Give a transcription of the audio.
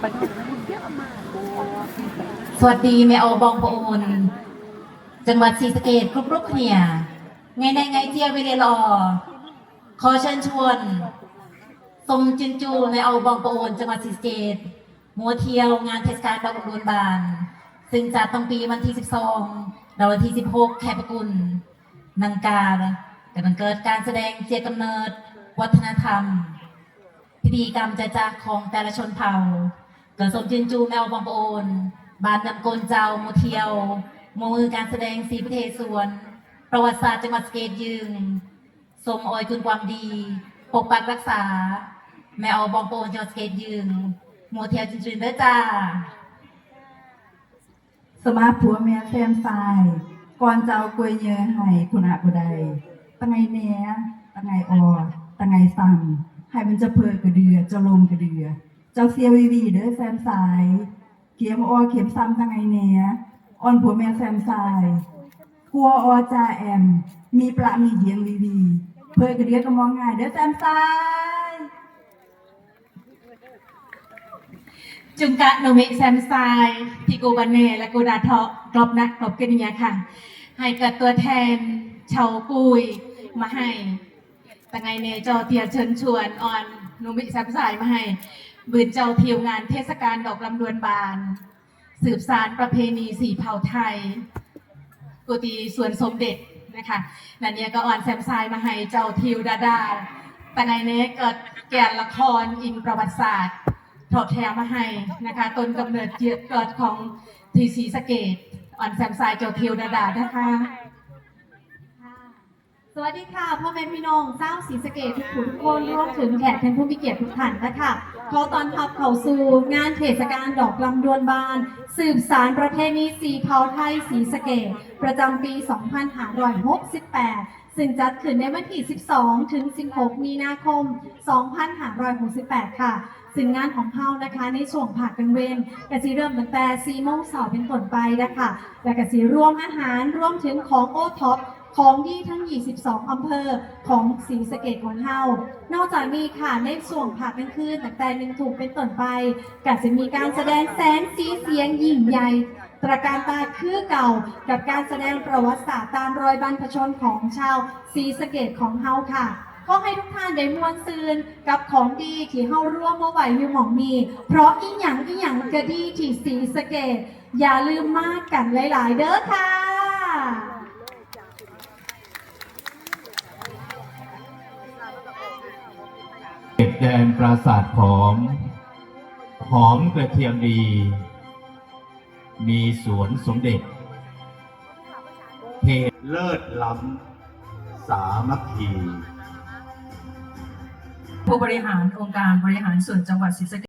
ไปดูเยอะมากโอ้สวัสดีแม่โอบองปะโอนจังหวัดศรีสะเกษกรุบรุกเนี่ยไงในไงเจียวิเลลอขอเชิญชวนสมจินจูแม่โอบองปะโอนจังหวัดศรีสะเกษมัวเที่ยวงานเทศกาลดอกบัวบาน ซึ่งจัดตั้งปีวันที่ 12และวันที่ 16 แคปกุลนังการกำลังเกิดการแสดงเจียกำเนิด วัฒนธรรม พิธีกรรมจะจากของแต่ละชนเผ่า กิดสมจินจูแมวบองโอน บานนำโกลเจ้าโมเทียวโมมือการแสดงสีประเทศสวน ประวัติศาสตร์จังหวัดสเกตยืงสมออยคุณความดี ปกปักรักษา แมวบองโอนจังหวัดสเกตยืงโมเทียวจินจูเด้อจ้า สมาผัวเมียแฟนทรายก่อนจะเอากลวยเยอให้คุณอาผู้ใดตังไงแหน่ตังไงออตังไงสั่งให้มันจะเพอกระเดือจะลมกระเดือ จ้าเสียวีวีเด้อแฟนสาย เข็มออเข็มซ้ำตังไงแหน่อ่ออนผัวเมียแฟนทรายกลัวออจาแอม มีประมีเดียงวีวีเพื่อกระเดือก็มองง่ายเด้อแฟนสายจุงกะโนเมแซมไซทิโกบันเน่และโกดาเทาะกรอบนักกรอบกันเนียค่ะ ให้กับตัวแทนชาวกุยมาให้แต่ไงเนจอเตียเชิญชวนออนนเมะแซมไซมาให้ บืนเจ้าเที่ยวงานเทศกาลดอกลำดวนบาน สืบสารประเพณีสี่เผ่าไทย กุฏิสวนสมเด็จนะคะนันเนี่ยก็อ่อนแซมไซมาให้เจ้าทิวดาดาแต่ไงเนเกิดแก่นละครอิงประวัติศาสตร์ถอดแถมมาให้นะคะต้นกำเนิดเกิดของทีซีสเกตอ่อนแซมซายเจ้าทียวดาดานะคะ สวัสดีค่ะพ่อแม่พี่น้องเจ้าศรีสะเกดทุกผู้ทุกคนรวมถึงแขกท่านผู้มีเกียรติทุกท่านนะคะขอต้อนรับเข้าสู่งานเทศกาลดอกลำดวนบาน สืบสารประเพณีสีเผาไทยศรีสะเกดประจำปี 2568ซึ่งจัดขึ้นในวันที่ 12 ถึง 16 มีนาคม 2568 ค่ะ ซึ่งงานของเฮานะคะ ในช่วงผักกลางเวนกสิเริ่มตั้งแต่4โมงเสาร์เป็นต้นไปนะคะ และกสิร่วมอาหารร่วมถึงของโอท็อป ของดีทั้ง 22 อำเภอของศรีสะเกดของเฮา นอกจากนี้ค่ะในส่วนผักกลางคืนตั้งแต่หนึ่งถูกเป็นต้นไปก็จะมีการแสดงแสงสีเสียงยิ่งใหญ่ตระการตาคือเก่ากับการแสดงประวัติศาสตร์ตามรอยบรรพชนของชาวศรีสะเกดของเฮาค่ะขอให้ทุกท่านได้มวนซืนกับของดีที่เฮาร่วมมาไหวอยู่หมองนี้เพราะอีหยังอีหยังก็ดีที่ศรีสะเกดอย่าลืมมากกันหลาย ๆ เด้อค่ะ เก็บแดนปราสาทหอม หอมกระเทียมดี มีสวนสมเด็จ เทเลิศล้ำ สามัคคี ผู้บริหารองค์การบริหารส่วนจังหวัดศรีสะเกษ